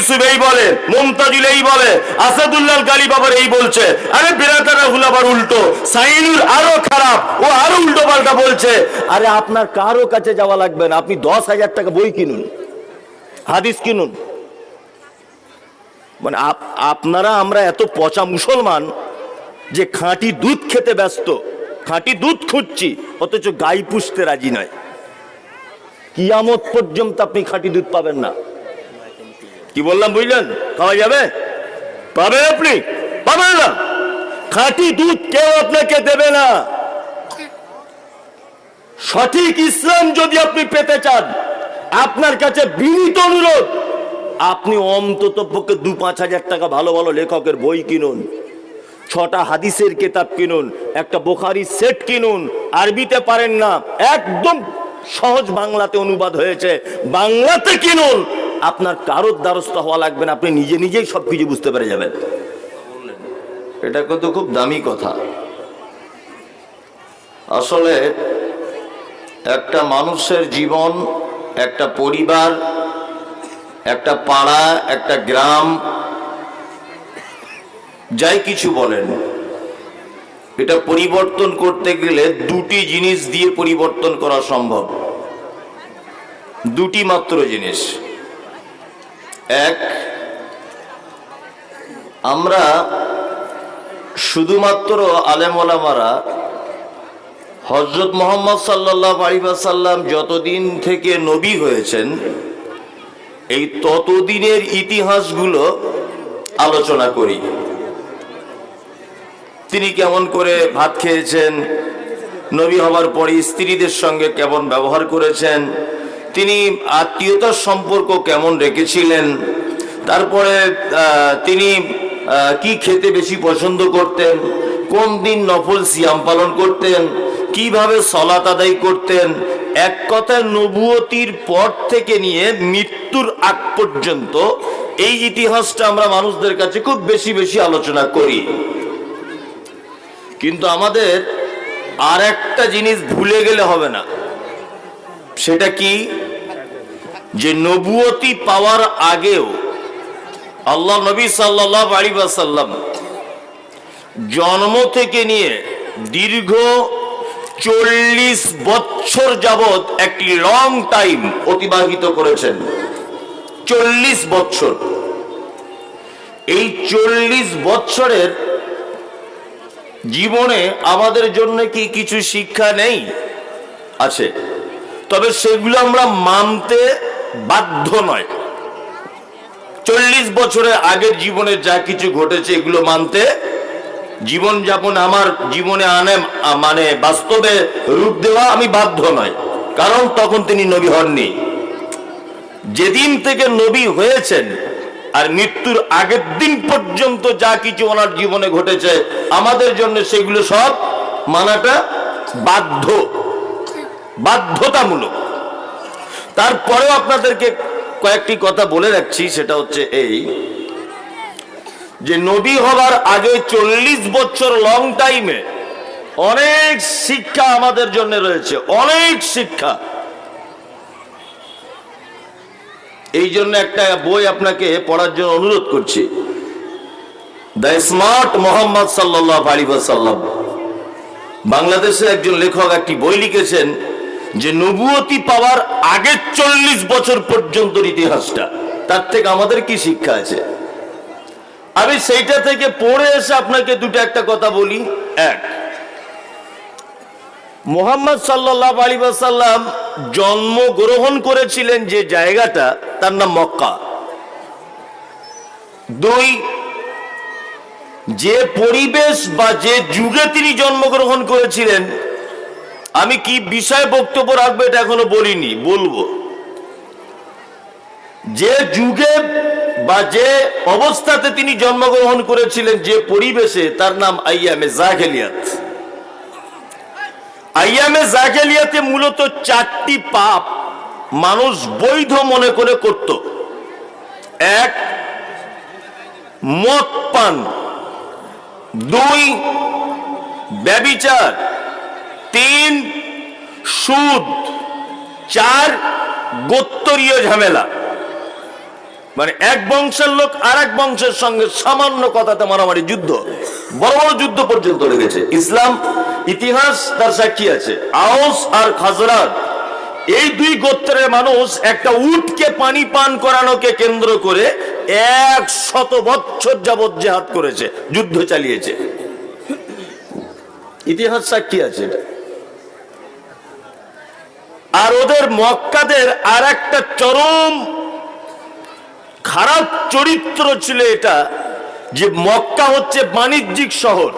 ইউসুফ এই বলে মুমতাজুল এই বলে আসাদুল্লাহ গালি বাবার এই বলছে। আরে বেরাতা রাহুল আবার উল্টো সাইনুর আরও খারাপ, ও আরও উল্টো পাল্টা বলছে। আরে আপনার কারও কাছে যাওয়া লাগবে না, আপনি দশ হাজার টাকা বই কিনুন, হাদিস কিনুন। মানে আপনারা আমরা এত পচা মুসলমান যে খাঁটি দুধ খেতে ব্যস্ত, খাঁটি দুধ খুঁজছি, অথচ গাই পুষতে রাজি নয়। কিয়ামত পর্যন্ত আপনি খাঁটি দুধ পাবেন না। কি বললাম বুঝলেন? খাওয়া যাবে? পাবেন আপনি? পাবেন না। খাঁটি দুধ কেউ আপনাকে দেবে না। সঠিক ইসলাম যদি আপনি পেতে চান, আপনার কাছে বিনীত অনুরোধ, আপনি অন্তত পক্ষে দু পাঁচ হাজার টাকা ভালো ভালো লেখকের বই কিনুন, ছটা হাদিসের কেতাব কিনুন, একটা বোখারি সেট কিনুন। আরবিতে পারেন না, একদম সহজ বাংলাতে অনুবাদ হয়েছে। বাংলাতে কিনুন। আপনার কারোর দ্বারস্থ হওয়া লাগবে না, আপনি নিজে নিজেই সবকিছু বুঝতে পেরে যাবেন। এটা কিন্তু খুব দামি কথা। আসলে একটা মানুষের জীবন, একটা পরিবার, একটা পাড়া, একটা গ্রাম, যাই কিছু বলেন, এটা পরিবর্তন করতে গেলে দুটি জিনিস দিয়ে পরিবর্তন করা সম্ভব। দুটি মাত্র জিনিস। এক, আমরা শুধুমাত্র আলেমোলামারা হজরত মোহাম্মদ সাল্লাহ আলিবাসাল্লাম যতদিন থেকে নবী হয়েছেন, এই ততদিনের ইতিহাসগুলো আলোচনা করি। তিনি কেমন করে ভাত খেয়েছেন, নবী হবার পরে স্ত্রীদের সঙ্গে কেমন ব্যবহার করেছেন তিনি আত্মীয়তার সম্পর্ক কেমন রেখেছিলেন? তারপরে তিনি কি খেতে বেশি পছন্দ করতেন? কোন দিন নফল সিয়াম পালন করতেন? কীভাবে সলাত আদায় করতেন? এক কথায় নবুয়তির পর থেকে নিয়ে মৃত্যুর আগ পর্যন্ত এই ইতিহাসটা আমরা মানুষদের কাছে খুব বেশি বেশি আলোচনা করি। কিন্তু আমাদের আর একটা জিনিস ভুলে গেলে হবে না। সেটা কি? যে নবুয়তি পাওয়ার আগেও আল্লাহ নবী সাল্লাহ আলী সাল্লাম জন্ম থেকে নিয়ে দীর্ঘ চল্লিশ বছর যাবৎ একটি লং টাইম অতিবাহিত করেছেন। চল্লিশ বছর। এই চল্লিশ বছরের জীবনে আমাদের জন্য কি কিছু শিক্ষা নেই? আছে। তবে সেগুলো আমরা মানতে বাধ্য নয়। চল্লিশ বছরের আগের জীবনে যা কিছু ঘটেছে, এগুলো মানতে জীবন যাপন আমার জীবনে আনে মানে বাস্তবে রূপ দেওয়া আমি বাধ্য নয়। কারণ তখন তিনি নবী হননি। যেদিন থেকে নবী হয়েছেন, আর মৃত্যুর আগের দিন পর্যন্ত যা কিছু ওনার জীবনে ঘটেছে, আমাদের জন্য সেগুলো সব মানাটা বাধ্য। বাধ্যতামূলক। তারপরেও আপনাদেরকে কয়েকটি কথা বলে রাখছি, সেটা হচ্ছে এই যে নবী হবার আগে চল্লিশ বছর লং টাইমে অনেক শিক্ষা আমাদের জন্য রয়েছে, অনেক শিক্ষা। এই জন্য একটা বই আপনাকে পড়ার জন্য অনুরোধ করছি। দ্য স্মার্ট মোহাম্মদ সাল্লাহ আলী বাংলাদেশের একজন লেখক একটি বই লিখেছেন যে নবুয়তি পাওয়ার আগের চল্লিশ বছর পর্যন্ত ইতিহাসটা, তার থেকে আমাদের কি শিক্ষা আছে? আমি সেইটা থেকে পড়ে এসে আপনাকে দুটো একটা কথা বলি। এক, মোহাম্মদ সাল্লাহ আলী সাল্লাম জন্মগ্রহণ করেছিলেন যে জায়গাটা, তার নাম মক্কা। দুই, যে পরিবেশ বা যে যুগে তিনি জন্মগ্রহণ করেছিলেন আমি কি বিষয় বক্তব্য রাখব এটা এখনও বলিনি, বলব। যে যুগে বা যে অবস্থাতে তিনি জন্মগ্রহণ করেছিলেন, যে পরিবেশে, তার নাম আইয়ামে জাহেলিয়াত আইয়ামে জাহেলিয়াতে মূলত চারটি পাপ মানুষ বৈধ মনে করে করত। এক, মদ পান। দুই, ব্যবিচার। তিন, সুদ। চার, গোত্তরীয় ঝামেলা। মানে এক বংশের লোক আর এক বংশের সঙ্গে সামান্য কথাতে মারামারি যুদ্ধ। বড় বড় যুদ্ধ পর্যন্ত লেগেছে। ইসলাম, ইতিহাস, তার সাক্ষী আছে। আউস আর খাজরাত। এই দুই গোত্রের মানুষ একটা উটকে পানি পান করানোকে কেন্দ্র করে এক শত বছর যাবৎ জেহাদ করেছে, যুদ্ধ চালিয়েছে। ইতিহাস সাক্ষী আছে এটা। আর ওদের মক্কাদের আর একটা চরম খারাপ চরিত্র ছিল এটা, যে মক্কা হচ্ছে বাণিজ্যিক শহর।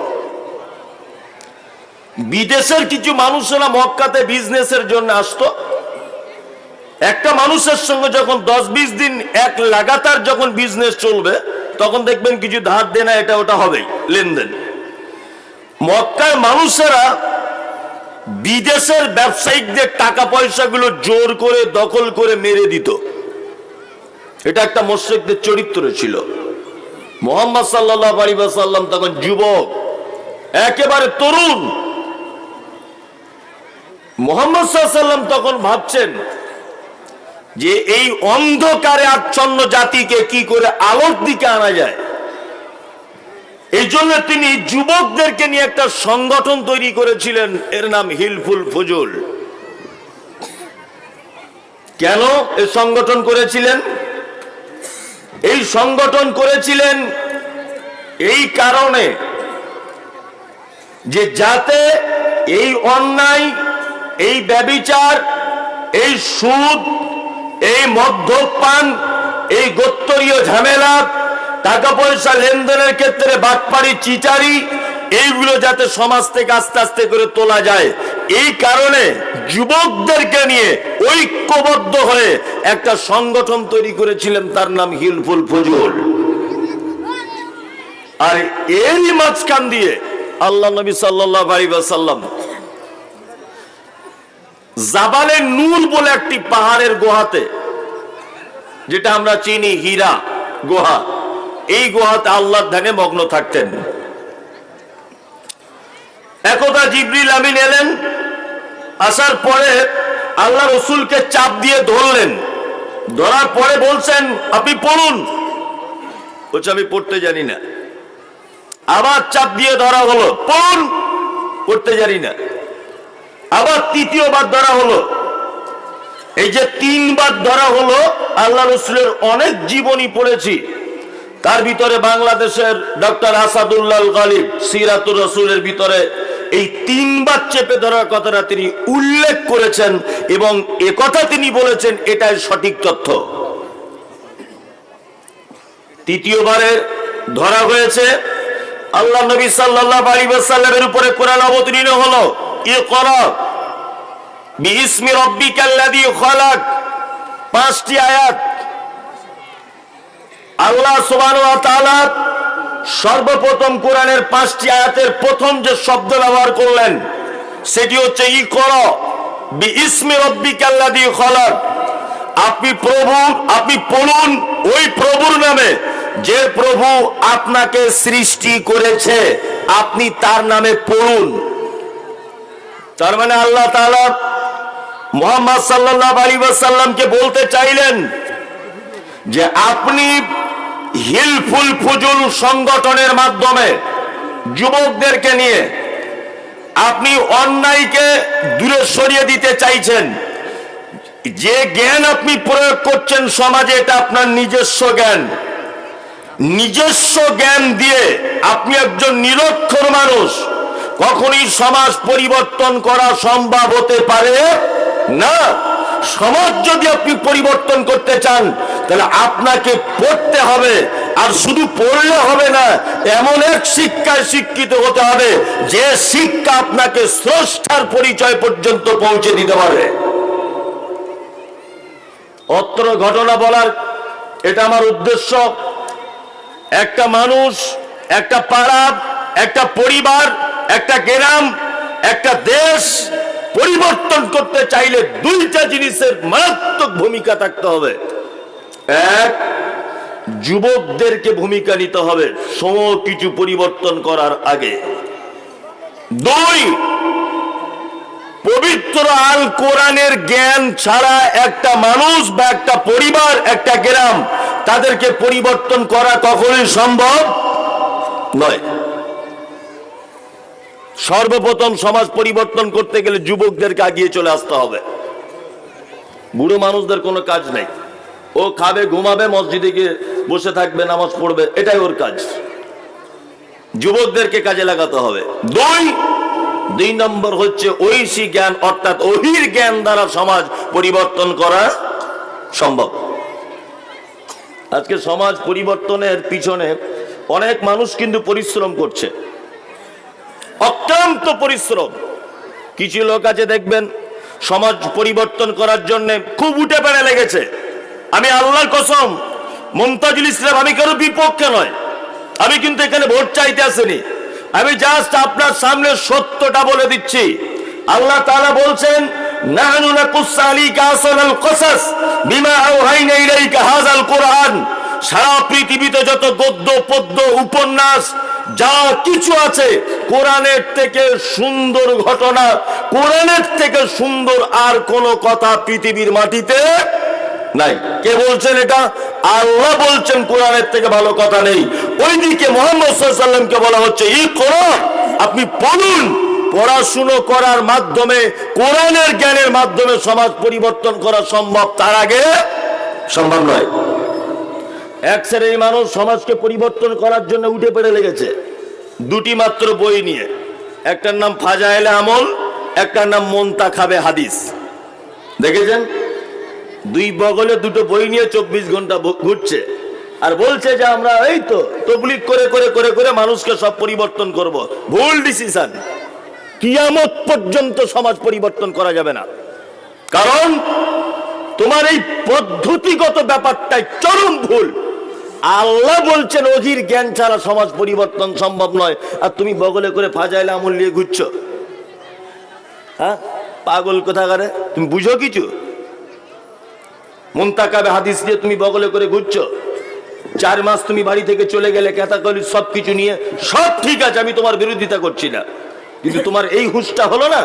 বিদেশের কিছু মানুষেরা মক্কাতে বিজনেসের জন্য আসতো। একটা মানুষের সঙ্গে যখন দশ বিশ দিন এক লাগাতার যখন বিজনেস চলবে, তখন দেখবেন কিছু ধার দেনা এটা ওটা হবেই, লেনদেন। মক্কার মানুষেরা বিদেশের ব্যবসায়িকদের টাকা পয়সাগুলো জোর করে, দখল করে মেরে দিত। এটা একটা মোশেকদের চরিত্র ছিল। মোহাম্মদ সাল্লাহ আলী সাল্লাম তখন যুবক, একেবারে তরুণ। মোহাম্মদ সাল্লাম তখন ভাবছেন যে এই অন্ধকারে আচ্ছন্ন জাতিকে কি করে আলোর দিকে আনা যায়? এই জন্য তিনি যুবকদেরকে নিয়ে একটা সংগঠন তৈরি করেছিলেন। এর নাম হিলফুল ফজুল। কেন এই সংগঠন করেছিলেন? এই সংগঠন করেছিলেন এই কারণে যে যাতে এই অন্যায়, এই ব্যবিচার, এই সুদ, এই মদ্যপান, এই গোত্তরীয় ঝামেলা টাকা পয়সা লেনদেনের ক্ষেত্রে বাটপাড়ি চিচারি এইগুলো যাতে সমাজ থেকে আস্তে আস্তে করে তোলা যায়। এই কারণে যুবকদেরকে নিয়ে ঐক্যবদ্ধ হয়ে একটা সংগঠন তৈরি করেছিলেন, তার নাম হিলফুল ফজুল। আর এরই মাঝখান দিয়ে আল্লাহ নবী সাল্লাহ সাল্লাম জাবালে নূর বলে একটি পাহাড়ের গুহাতে, যেটা আমরা চিনি হীরা গুহা এই গুহাতে আল্লাহর ধ্যানে মগ্ন থাকতেন। একদা জিবরিল আমিন এলেন, আসার পরে আল্লাহ রসুলকে চাপ দিয়ে ধরলেন। ধরার পরে বলছেন, আপনি পড়ুন। বলছে, আমি পড়তে জানি না। আবার চাপ দিয়ে ধরা হলো, পড়ুন। পড়তে জানি না। আবার তৃতীয়বার ধরা হলো। এই যে তিনবার ধরা হলো, আল্লাহ রসুলের অনেক জীবনী পড়েছি। তার ভিতরে বাংলাদেশের ডক্টর আসাদুল্লাহ গালিব, সিরাতুর রসুলের ভিতরে এই তিনবার চেপে ধরার কথাটা তিনি উল্লেখ করেছেন এবং কথা তিনি বলেছেন, এটাই সঠিক তথ্য। তৃতীয়বারে ধরা হয়েছে, আল্লাহ নবী সাল্লাহ আলী সাল্লামের উপরে কোরআন অবতীর্ণ হলো। ইয়ে করা বিসমি রব্বিকাল্লাযী খালাক, পাঁচটি আয়াত। আল্লাহ তাআলা সর্বপ্রথম কোরআনের পাঁচটি আয়াতের প্রথম যে শব্দ ব্যবহার করলেন, সেটি হচ্ছে, ই কর আপনি প্রভু, আপনি পড়ুন ওই প্রভুর নামে, যে প্রভু আপনাকে সৃষ্টি করেছে, আপনি তার নামে পড়ুন। তার মানে আল্লাহ তাআলা মোহাম্মদ সাল্লাহ আলী সাল্লামকে বলতে চাইলেন যে, আপনি হিলফুল ফুজুল সংগঠনের মাধ্যমে যুবকদেরকে নিয়ে আপনি অন্যায়কে দূরে সরিয়ে দিতে চাইছেন। যে জ্ঞান আপনি প্রয়োগ করছেন সমাজে, এটা আপনার নিজস্ব জ্ঞান। নিজস্ব জ্ঞান দিয়ে আপনি একজন নিরক্ষর মানুষ। কখনই সমাজ পরিবর্তন করা সম্ভব হতে পারে না। সমাজ যদি আপনি পরিবর্তন করতে চান, তাহলে আপনাকে পড়তে হবে। আর শুধু পড়লে হবে না, এমন এক শিক্ষায় শিক্ষিত হতে হবে, যে শিক্ষা আপনাকে স্রষ্টার পরিচয় পর্যন্ত পৌঁছে দিতে পারে অত্র ঘটনা বলার, এটা আমার উদ্দেশ্য। একটা মানুষ, একটা পাড়া, একটা পরিবার, একটা গ্রাম, একটা দেশ পরিবর্তন করতে চাইলে দুইটা জিনিসের মারাত্মক ভূমিকা থাকতে হবে। এক, যুবকদেরকে ভূমিকা নিতে হবে সম কিছু পরিবর্তন করার আগে। দুই, পবিত্র আল কোরআনের জ্ঞান ছাড়া একটা মানুষ বা একটা পরিবার, একটা গ্রাম তাদেরকে পরিবর্তন করা কখনোই সম্ভব নয়। সর্বপ্রথম সমাজ পরিবর্তন করতে গেলে যুবকদেরকে আগিয়ে চলে আসতে হবে। বুড়ো মানুষদের কোনো কাজ নেই। ও খাবে, ঘুমাবে, মসজিদে গিয়ে বসে থাকবে, নামাজ পড়বে, এটাই ওর কাজ। যুবকদেরকে কাজে লাগাতে হবে। দুই দুই নম্বর হচ্ছে ঐশী জ্ঞান, অর্থাৎ অহির জ্ঞান দ্বারা সমাজ পরিবর্তন করা সম্ভব। আজকে সমাজ পরিবর্তনের পিছনে অনেক মানুষ কিন্তু পরিশ্রম করছে। অত্যন্ত পরিশ্রম। কিছু লোক আছে দেখবেন, সমাজ পরিবর্তন করার জন্য খুব উঠে পেড়ে লেগেছে। আমি আল্লাহর কসম, মমতাজুল ইসলাম, আমি কারও বিপক্ষে নয়। আমি কিন্তু এখানে ভোট চাইতে আসিনি। আমি জাস্ট আপনার সামনে সত্যটা বলে দিচ্ছি। আল্লাহ তাআলা বলছেন, নাহনু নাকুসসু আলাইকা আহসানাল কসাস, বিমা আওহাইনা ইলাইকা হাযাল কুরআন। সারা পৃথিবীতে যত গদ্য, পদ্য, উপন্যাস, যা কিছু আছে, কোরআনের থেকে সুন্দর ঘটনা, কোরআনের থেকে সুন্দর আর কোন কথা পৃথিবীর মাটিতে নাই। কে বলছেন এটা? আল্লাহ বলছেন কোরআনের থেকে ভালো কথা নেই। ওইদিকে মোহাম্মদ সাল্লামকে বলা হচ্ছে ই করো আপনি পড়ুন। পড়াশুনো করার মাধ্যমে, কোরআনের জ্ঞানের মাধ্যমে সমাজ পরিবর্তন করা সম্ভব। তার আগে সম্ভব নয়। এক শ্রেণির মানুষ সমাজকে পরিবর্তন করার জন্য উঠে পড়ে লেগেছে। দুটি মাত্র বই নিয়ে। একটার নাম ফাজাইলে আমল, একটার নাম মন্তা খাবে হাদিস। দেখেছেন? দুই বগলে দুটো বই নিয়ে চব্বিশ ঘণ্টা ঘুরছে। আর বলছে যে আমরা এই তো তবলিক করে করে করে করে মানুষকে সব পরিবর্তন করব। ভুল ডিসিশন। কিয়ামত পর্যন্ত সমাজ পরিবর্তন করা যাবে না। কারণ তোমার এই পদ্ধতিগত ব্যাপারটাই চরম ভুল। আল্লাহ বলছেন, অধীর জ্ঞান ছাড়া সমাজ পরিবর্তন সম্ভব নয়। আর তুমি বগলে করে ফাজাইলে আমল নিয়ে ঘুরছো। হ্যাঁ? পাগল কোথাকারে? তুমি বুঝো কিছু? মুন্তাকাবে হাদিস দিয়ে তুমি বগলে করে ঘুরছো। চার মাস তুমি বাড়ি থেকে চলে গেলে ক্যাতাকলি সব কিছু নিয়ে সব ঠিক আছে, আমি তোমার বিরোধিতা করছি না। কিন্তু তোমার এই হুঁশটা হলো না?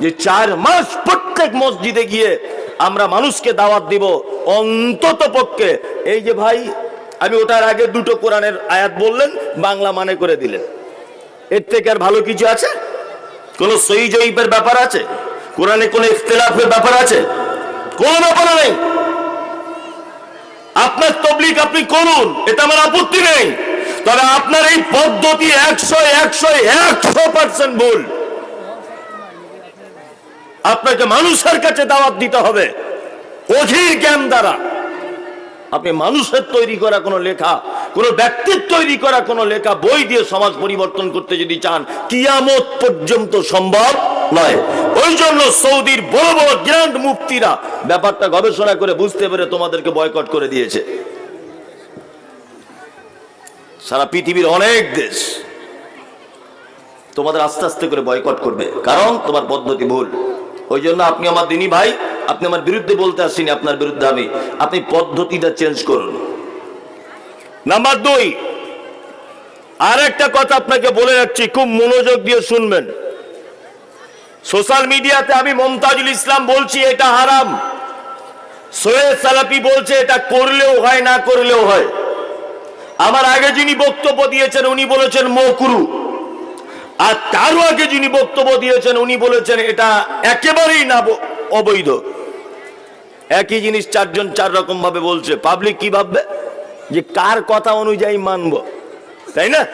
যে চার মাস প্রত্যেক মসজিদে গিয়ে আমরা মানুষকে দাওয়াত দিব অন্তত পক্ষে। এই যে ভাই, আমি ওটার আগে দুটো কোরআনের আয়াত বললেন, বাংলা মানে করে দিলেন। এর থেকে আর ভালো কিছু আছে? কোন সই জয়ীপের ব্যাপার আছে? কোরআনে কোন ইখতিলাফের ব্যাপার আছে? কোন ব্যাপার নেই। আপনার তবলিক আপনি করুন এটা আমার আপত্তি নেই। তবে আপনার এই পদ্ধতি একশো একশো একশো পার্সেন্ট ভুল। আপনাকে মানুষের কাছে দাওয়াত দিতে হবে। অধীর জ্ঞান দ্বারা। আপনি মানুষের তৈরি করা কোনো লেখা, কোনো ব্যক্তির তৈরি করা কোনো লেখা, বই দিয়ে সমাজ পরিবর্তন করতে যদি চান, কিয়ামত পর্যন্ত সম্ভব নয়। ওই জন্য সৌদির বড় বড় গ্র্যান্ড মুফতিরা ব্যাপারটা গবেষণা করে বুঝতে পেরে তোমাদেরকে বয়কট করে দিয়েছে। সারা পৃথিবীর অনেক দেশ তোমাদের আস্তে আস্তে করে বয়কট করবে। কারণ তোমার পদ্ধতি ভুল। ওই জন্য আপনি আমার দিনী ভাই, আপনি আমার বিরুদ্ধে বলতে আসিনি আপনার বিরুদ্ধে আমি। আপনি পদ্ধতিটা চেঞ্জ করুন। নাম্বার দুই আর একটা কথা আপনাকে বলে রাখছি, খুব মনোযোগ দিয়ে শুনবেন। সোশ্যাল মিডিয়াতে আমি মমতাজুল ইসলাম বলছি, এটা হারাম। সোহেল সালাপি বলছে, এটা করলেও হয়, না করলেও হয়। আমার আগে যিনি বক্তব্য দিয়েছেন, উনি বলেছেন, মকরু। আর তারও আগে যিনি বক্তব্য দিয়েছেন, উনি বলেছেন, এটা একেবারেই না অবৈধ। একই জিনিস চারজন চার রকম ভাবে বলছে। পাবলিক কি ভাববে? যে কার কথা অনুযায়ী মানব? তাই না?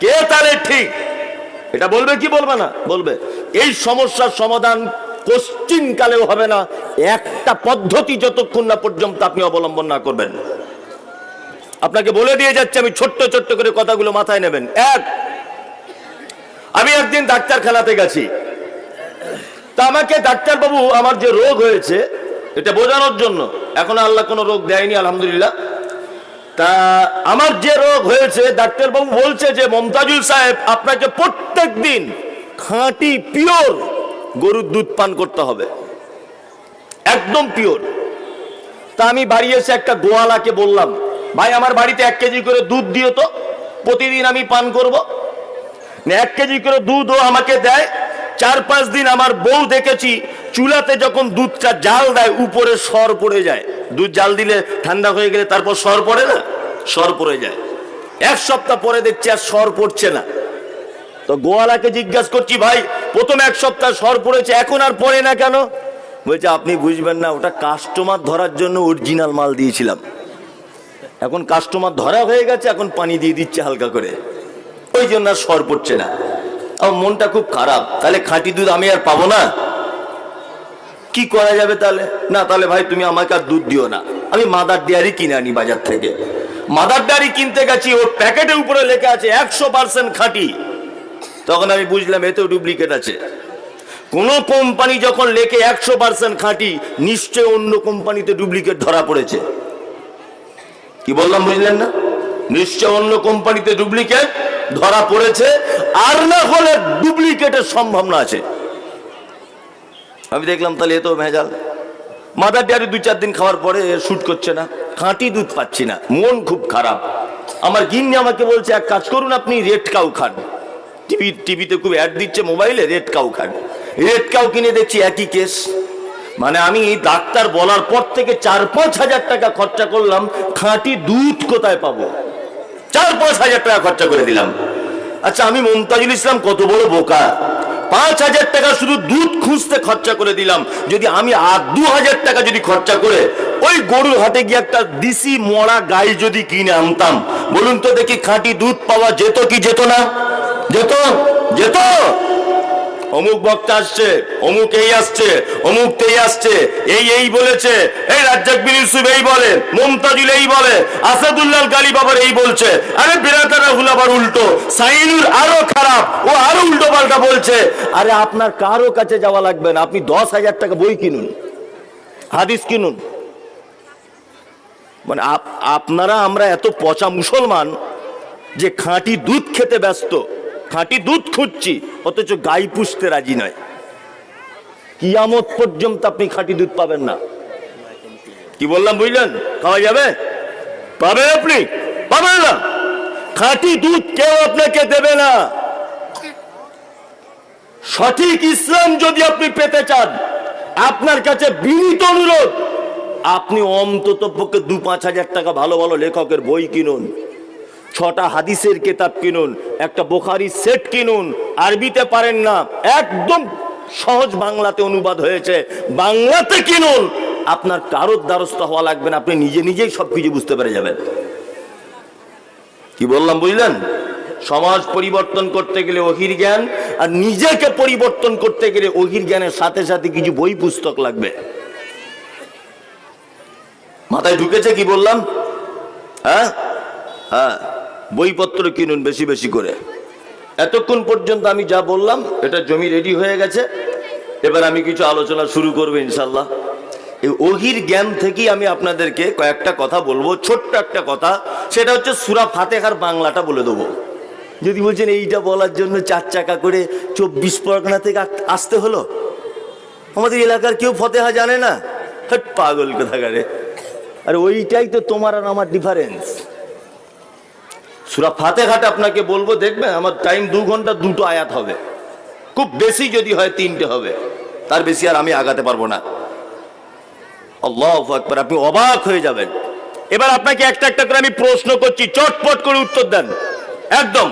কে তাহলে ঠিক? এটা বলবে কি বলবে না? বলবে। এই সমস্যার সমাধান কোশ্চিন কালেও হবে না। একটা পদ্ধতি যতক্ষণ না পর্যন্ত আপনি অবলম্বন না করবেন। আপনাকে বলে দিয়ে যাচ্ছে, আমি ছোট্ট ছোট্ট করে কথাগুলো মাথায় নেবেন। এক আমি একদিন ডাক্তারখানাতে গেছি। তা আমাকে ডাক্তারবাবু আমার যে রোগ হয়েছে, এটা বোঝানোর জন্য। এখন আল্লাহ কোনো রোগ দেয়নি, আলহামদুলিল্লাহ। তা আমার যে রোগ হয়েছে, ডাক্তারবাবু বলছে যে, মমতাজুল সাহেব, আপনাকে প্রত্যেক দিন খাঁটি পিওর গরুর দুধ পান করতে হবে। একদম পিওর। তা আমি বাড়ি এসে একটা গোয়ালাকে বললাম, ভাই, আমার বাড়িতে এক কেজি করে দুধ দিও তো, প্রতিদিন আমি পান করব। এক কেজি করে দুধও আমাকে দেয়। চার, পাঁচ দিন আমার বউ দেখেছি, চুলাতে যখন দুধটা জাল দেয়, উপরে সর পড়ে যায়। দুধ জাল দিলে ঠান্ডা হয়ে গেলে তারপর সর পড়ে না? সর পড়ে যায়। এক সপ্তাহ পরে দেখছি আর সর পড়ছে না। তো গোয়ালাকে জিজ্ঞাসা করছি, ভাই, প্রথম এক সপ্তাহ সর পড়েছে, এখন আর পড়ে না কেন? বলছে, আপনি বুঝবেন না, ওটা কাস্টমার ধরার জন্য অরিজিনাল মাল দিয়েছিলাম। এখন কাস্টমার ধরা হয়ে গেছে, এখন পানি দিয়ে দিচ্ছে হালকা করে। ওই জন্য আর সর পড়ছে না। আমার মনটা খুব খারাপ। তাহলে খাঁটি দুধ আমি আর পাবো না? কি করা যাবে তাহলে? না, তাহলে ভাই, তুমি আমাকে আর দুধ দিও না। আমি মাদার ডেয়ারি কিনে আনি বাজার থেকে। মাদার ডেয়ারি কিনতে গেছি, ওর প্যাকেটের উপরে লেখা আছে, একশো পার্সেন্ট খাঁটি। তখন আমি বুঝলাম, এতেও ডুপ্লিকেট আছে। কোন কোম্পানি যখন লেখে একশো পার্সেন্ট খাঁটি, নিশ্চয় অন্য কোম্পানিতে ডুপ্লিকেট ধরা পড়েছে। কি বললাম, বুঝলেন না? নিশ্চয় অন্য কোম্পানিতে ডুপ্লিকেট ধরা পড়েছে, আর না হলে ডুপ্লিকেটের সম্ভাবনা আছে। আমি দেখলাম তাহলে এ তো ভেজাল। মাদার ডেয়ারি দু চার দিন খাওয়ার পরে শুট করছে না, খাঁটি দুধ পাচ্ছি না, মন খুব খারাপ। আমার গিন্নি আমাকে বলছে, এক কাজ করুন আপনি, রেড কাউ খান। টিভি, টিভিতে খুব অ্যাড দিচ্ছে মোবাইলে, রেড কাউ খান। রেড কাউ কিনে দেখছি একই কেস। মানে আমি ডাক্তার বলার পর থেকে চার পাঁচ হাজার টাকা খরচা করলাম, খাঁটি দুধ কোথায় পাবো? চার পাঁচ হাজার টাকা খরচা করে দিলাম। আচ্ছা আমি মমতাজুল ইসলাম কত বড় বোকা? পাঁচ হাজার টাকা শুধু দুধ খুঁজতে খরচা করে দিলাম। যদি আমি আর দু হাজার টাকা যদি খরচা করে ওই গরুর হাটে গিয়ে একটা দিশি মরা গাই যদি কিনে আনতাম, বলুন তো দেখি খাঁটি দুধ পাওয়া যেত কি যেত না? যেত? যেত? অমুক বক্তা আসছে, অমুক এই আসছে, অমুক তেই আসছে, এই এই বলেছে, এই রাজ্জাক বিন ইউসুফ এই বলে, মমতাজুল এই বলে আসাদুল্লাহ গালি বাবার এই বলছে, আরে বেরাতারা হুলাবার উল্টো, সাইনুর আরও খারাপ, ও আরও উল্টো পাল্টা বলছে, আরে আপনার কারও কাছে যাওয়া লাগবে না, আপনি দশ হাজার টাকা বই কিনুন, হাদিস কিনুন। মানে আপ- আপনারা, আমরা এত পচা মুসলমান যে খাঁটি দুধ খেতে ব্যস্ত। খাঁটি দুধ খুঁজছি, অথচ গাই পুষতে রাজি নয়। কিয়ামত পর্যন্ত আপনি খাঁটি দুধ পাবেন না। কি বললাম বুঝলেন? খাওয়া যাবে? পাবেন আপনি? পাবেন না। খাঁটি দুধ কেউ আপনাকে দেবে না। সঠিক ইসলাম যদি আপনি পেতে চান, আপনার কাছে বিনীত অনুরোধ, আপনি অন্তত পক্ষে দু পাঁচ হাজার টাকা ভালো ভালো লেখকের বই কিনুন। ছটা হাদিসের কেতাব কিনুন, একটা বোখারি সেট কিনুন, আরবিতে পারেন না, একদম সহজ বাংলাতে অনুবাদ হয়েছে, বাংলাতে কিনুন। আপনার কারোর দ্বারস্থ হওয়া লাগবে না, আপনি নিজে নিজেই সবকিছু বুঝতে পেরে যাবেন। কি বললাম, বুঝলেন? সমাজ পরিবর্তন করতে গেলে অহির জ্ঞান, আর নিজেকে পরিবর্তন করতে গেলে অহির জ্ঞানের সাথে সাথে কিছু বই পুস্তক লাগবে। মাথায় ঢুকেছে কি বললাম? হ্যাঁ? হ্যাঁ। বইপত্র কিনুন বেশি বেশি করে। এতক্ষণ পর্যন্ত আমি যা বললাম, এটা জমি রেডি হয়ে গেছে। এবার আমি কিছু আলোচনা শুরু করব ইনশাল্লাহ এই অহির জ্ঞান থেকেই আমি আপনাদেরকে কয়েকটা কথা বলব, ছোট্ট একটা কথা। সেটা হচ্ছে সুরা ফাতেহার বাংলাটা বলে দেবো। যদি বলছেন এইটা বলার জন্য চার চাকা করে চব্বিশ পরগনা থেকে আসতে হলো? আমাদের এলাকার কেউ ফতেহা জানে না? পাগল কোথাকারে। আর ওইটাই তো তোমার আর আমার ডিফারেন্স সুরা ফাতেহাটা আপনাকে বলব, দেখবেন আমার টাইম দু ঘণ্টা দুটো আয়াত হবে। খুব বেশি যদি হয়, তিনটে হবে। তার বেশি আর আমি আগাতে পারব না। একবার আপনি অবাক হয়ে যাবেন। এবার আপনাকে একটা একটা করে আমি প্রশ্ন করছি, চটপট করে উত্তর দেন। একদম।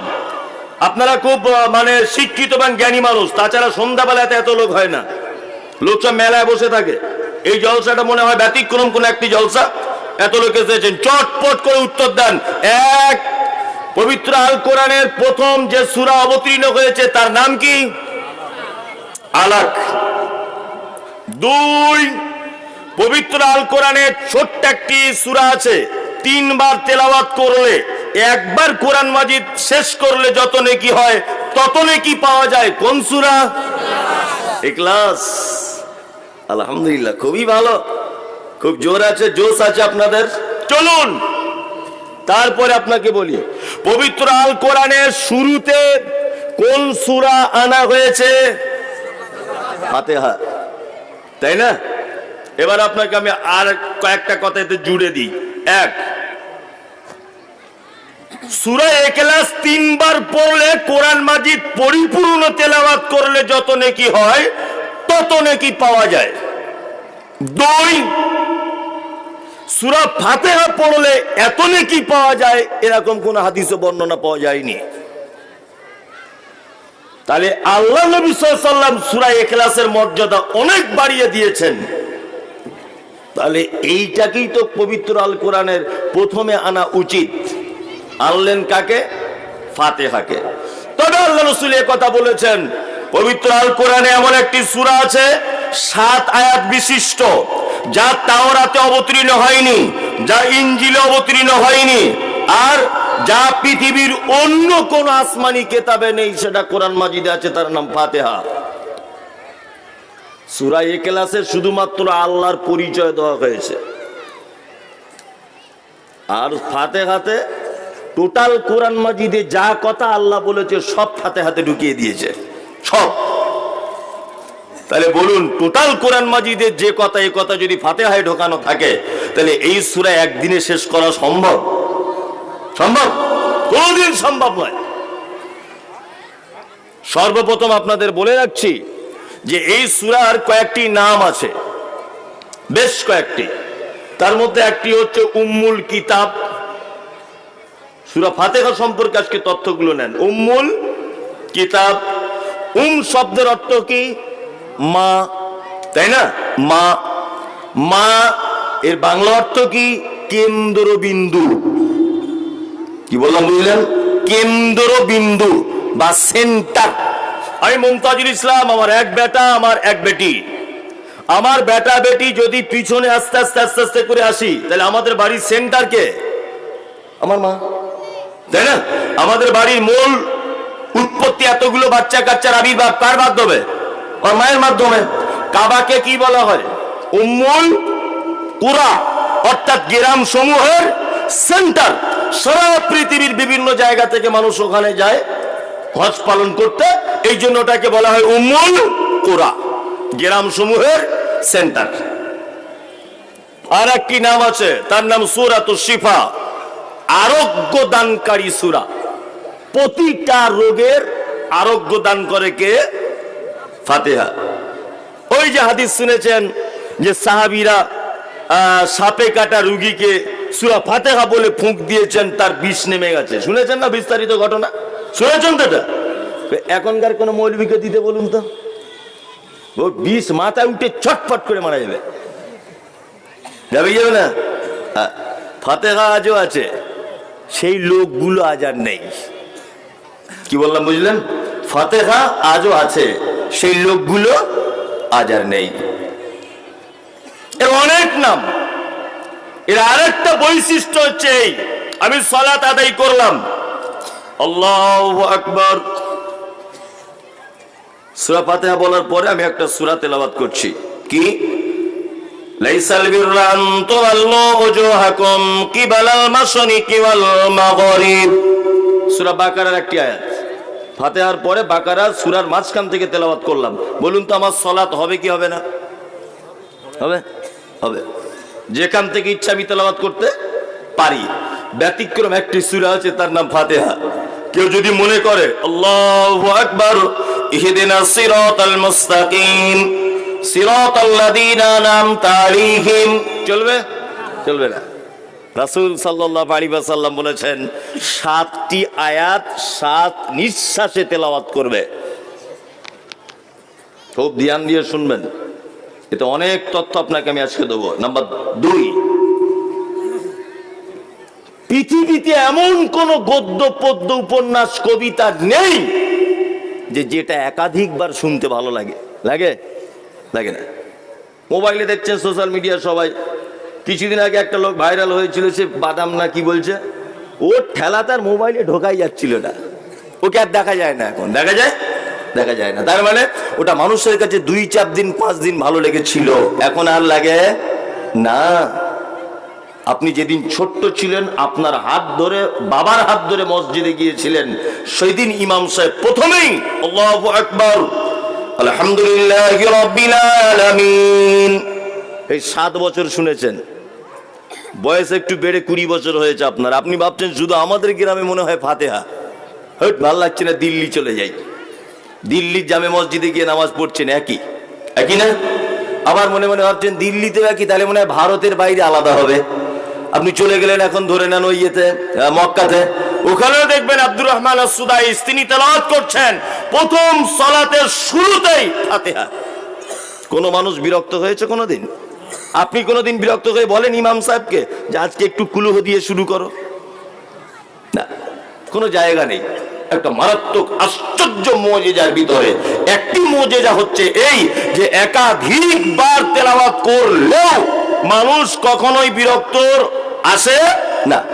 আপনারা খুব মানে শিক্ষিত এবং জ্ঞানী মানুষ, তাছাড়া সন্ধ্যাবেলাতে এত লোক হয় না। লোক সব মেলায় বসে থাকে। এই জলসাটা মনে হয় ব্যতিক্রম কোন একটি জলসা। এত লোক এসেছেন। চটপট করে উত্তর দেন। এক পবিত্র আল কোরআনের প্রথম যে সূরা অবতীর্ণ হয়েছে, তার নাম কি? আলাক। দুই, পবিত্র আল কোরআনের ছোট্ট একটি সূরা আছে, তিনবার তেলাওয়াত করলে, একবার কোরআন মাজিদ শেষ করলে যত নেকি হয়, তত নেকি পাওয়া যায়। কোন সুরা? ইখলাস। আলহামদুলিল্লাহ, খুবই ভালো। খুব জোর আছে, জোশ আছে আপনাদের। চলুন। তারপরে আপনাকে বলি, পবিত্র আল কোরআনের শুরুতে কোন সূরা আনা হয়েছে? ফাতেহা। তাই না? এবার আপনাকে আমি আর কয়েকটা কথা এতে জুড়ে দিই। এক, সুরা একেলাস তিনবার পড়লে কোরআন মাজিদ পরিপূর্ণ তেলাওয়াত করলে যত নেকি হয়, তত নাকি পাওয়া যায়। দুই সুরা ফাতেহা পড়লে এত নাকি পাওয়া যায়, এরকম কোন হাদিসে বর্ণনা পাওয়া যায়নি। তাহলে আল্লাহ নবী সাল্লাম সুরা এখলাসের মর্যাদা অনেক বাড়িয়ে দিয়েছেন। তাহলে এইটাকেই তো পবিত্র আল কোরআনের প্রথমে আনা উচিত। আনলেন কাকে? ফাতেহাকে। তবে আল্লাহ রসুল কথা বলেছেন, পবিত্র আল কোরআনে এমন একটি সূরা আছে, সাত আয়াত বিশিষ্ট। যা তাওরাতে অবতীর্ণ হয়নি, যা ইঞ্জিলে অবতীর্ণ হয়নি, আর যা পৃথিবীর অন্য কোন আসমানি কেতাবে নেই, সেটা কোরআন মাজিদে আছে, তার নাম ফাতেহা। সুরা একেলাসে শুধুমাত্র আল্লাহর পরিচয় দেওয়া হয়েছে। আর ফাতে হাতে টোটাল কোরআন মাজিদে যা কথা আল্লাহ বলেছে, সব ফাতে হাতে ঢুকিয়ে দিয়েছে। সব। তাহলে বলুন টোটাল কোরআন মাজিদের যে কথা এই কথা যদি ফাতেহায় ঢোকানো থাকে, তাহলে এই সুরা একদিনে শেষ করা সম্ভব? সম্ভব? কোনদিন সম্ভব নয়। সর্বপ্রথম আপনাদের বলে রাখছি যে এই সুরার কয়েকটি নাম আছে, বেশ কয়েকটি। তার মধ্যে একটি হচ্ছে উম্মুল কিতাব। সুরা ফাতেহা সম্পর্কে আজকে তথ্যগুলো নেন। উম্মুল কিতাব। উম শব্দের অর্থ কি? মা, তাই না? মা। মা, এর বাংলা অর্থ কি? কেন্দ্রবিন্দু। কি বললাম, বুঝলেন? কেন্দ্রবিন্দু বা সেন্টার। আমি মমতাজুল ইসলাম, আমার এক বেটা, আমার এক বেটি। আমার বেটা বেটি যদি পিছনে আস্তে আস্তে আস্তে আস্তে করে আসি, তাহলে আমাদের বাড়ির সেন্টার কে? আমার মা। তাই না? আমাদের বাড়ির মূল উৎপত্তি এতগুলো বাচ্চা কাচ্চার আবির্ভাব কার মাধ্যমে ওর মায়ের মাধ্যমে। কাবাকে কি বলা হয়? উম্মুল কুরা, অর্থাৎ গ্রাম সমূহের সেন্টার সারা পৃথিবীর বিভিন্ন জায়গা থেকে মানুষ ওখানে যায়, হজ পালন করতে। এই জন্য ওটাকে বলা হয় উম্মুল কুরা, গ্রাম সমূহের সেন্টার আর একটি নাম আছে, তার নাম সুরাত শিফা। আরোগ্য দানকারী সুরা। প্রতিটা রোগের আরোগ্য দান করে কে? ফাতেহা। ওই যে হাদিস শুনেছেন যে সাহাবিরা সাপে কাটা রুগীকে সুরা ফাতেহা বলে ফুঁক দিয়েছেন, তার বিষ নেমে গেছে। শুনেছেন না বিস্তারিত ঘটনা? শুনেছেন তো এটা? এখনকার কোন মৌলবীকে দিতে বলুন তো। ও বিষ মাথায় উঠে ছটফট করে মারা যাবে। যাবে যাবে না? ফাতেহা আজও আছে। সেই লোকগুলো আজ আর নেই। কি বললাম, বুঝলেন? ফাতেহা আজও আছে। সেই লোকগুলো আজ আর নেই। এর অনেক নাম। এর আরেকটা বৈশিষ্ট্য হচ্ছে এই। আমি সলাত আদায় করলাম। আকবর। সুরা ফাতেহা বলার পরে আমি একটা সুরা তেলাবাত করছি। কি? লাইসাল বিররা বাকারার একটি আয়াত। ফাতিহার পরে বাকারা সুরার মাঝখান থেকে তেলাওয়াত করলাম। বলুন তো আমার সালাত হবে কি হবে না? হবে? হবে। যেখান থেকে ইচ্ছা আমি তেলাওয়াত করতে পারি। ব্যতিক্রম একটি সুরা আছে, তার নাম ফাতেহা। কেউ যদি মনে করে, আল্লাহু আকবার ইহদিনাস সিরাতাল মুস্তাকিম, সিরাতাল্লাযীনা আনআমতা আলাইহিম। চলবে? চলবে না। রাসূল সাল্লাল্লাহু আলাইহি ওয়াসাল্লাম বলেছেন, সাতটি আয়াত সাত নিঃশ্বাসে তেলাওয়াত করবে। খুব ধ্যান দিয়ে শুনবেন। এতে অনেক তথ্য আপনাকে আমি আজকে দেবো। নাম্বার দুই, পৃথিবীতে এমন কোন গদ্য, পদ্য, উপন্যাস, কবিতা নেই যে যেটা একাধিকবার শুনতে ভালো লাগে। লাগে? লাগে না। মোবাইলে দেখছেন সোশ্যাল মিডিয়া সবাই। কিছুদিন আগে একটা লোক ভাইরাল হয়েছিল, সে বাদাম না কি বলছে? ওর ঠেলা তার মোবাইলে ঢোকাই যাচ্ছিল না। ওকে আর দেখা যায় না এখন। দেখা যায়? দেখা যায় না। তার মানে ওটা মানুষের কাছে দুই চার দিন, পাঁচ দিন ভালো লেগেছিল। এখন আর লাগে? না। আপনি যেদিন ছোট্ট ছিলেন, আপনার হাত ধরে, বাবার হাত ধরে মসজিদে গিয়েছিলেন সেই দিন ইমাম সাহেব প্রথমেই আকবার, আলহামদুলিল্লাহ এই সাত বছর শুনেছেন। বয়স একটু বেড়ে কুড়ি বছর হয়েছে আপনার। আপনি ভাবছেন শুধু আমাদের গ্রামে মনে হয় ফাতেহা। হট, ভালো লাগছে না দিল্লি চলে যাই। দিল্লির জামে মসজিদে গিয়ে নামাজ পড়ছেন, একই। একই না? আবার মনে মনে ভাবছেন দিল্লিতে একই, তাহলে মনে হয় ভারতের বাইরে আলাদা হবে। আপনি চলে গেলেন এখন ধরে নেন ওই ইয়েতে মক্কাতে। ওখানেও দেখবেন আব্দুর রহমান সুদাইস তিনি তেলাওয়াত করছেন। প্রথম সলাতের শুরুতেই ফাতিহা। কোন মানুষ বিরক্ত হয়েছে কোনোদিন? আপনি কোনোদিন বিরক্ত হয়ে বলেন ইমাম সাহেবকে যে আজকে একটু কুলুহ দিয়ে শুরু করো। না, কোনো জায়গা নেই। একটা মারাত্মক আশ্চর্য মজেজার ভিতরে। একটি মজেজা হচ্ছে এই যে একাধিকবার তেলাওয়াত করলেও মানুষ কখনোই বিরক্তর আসে না।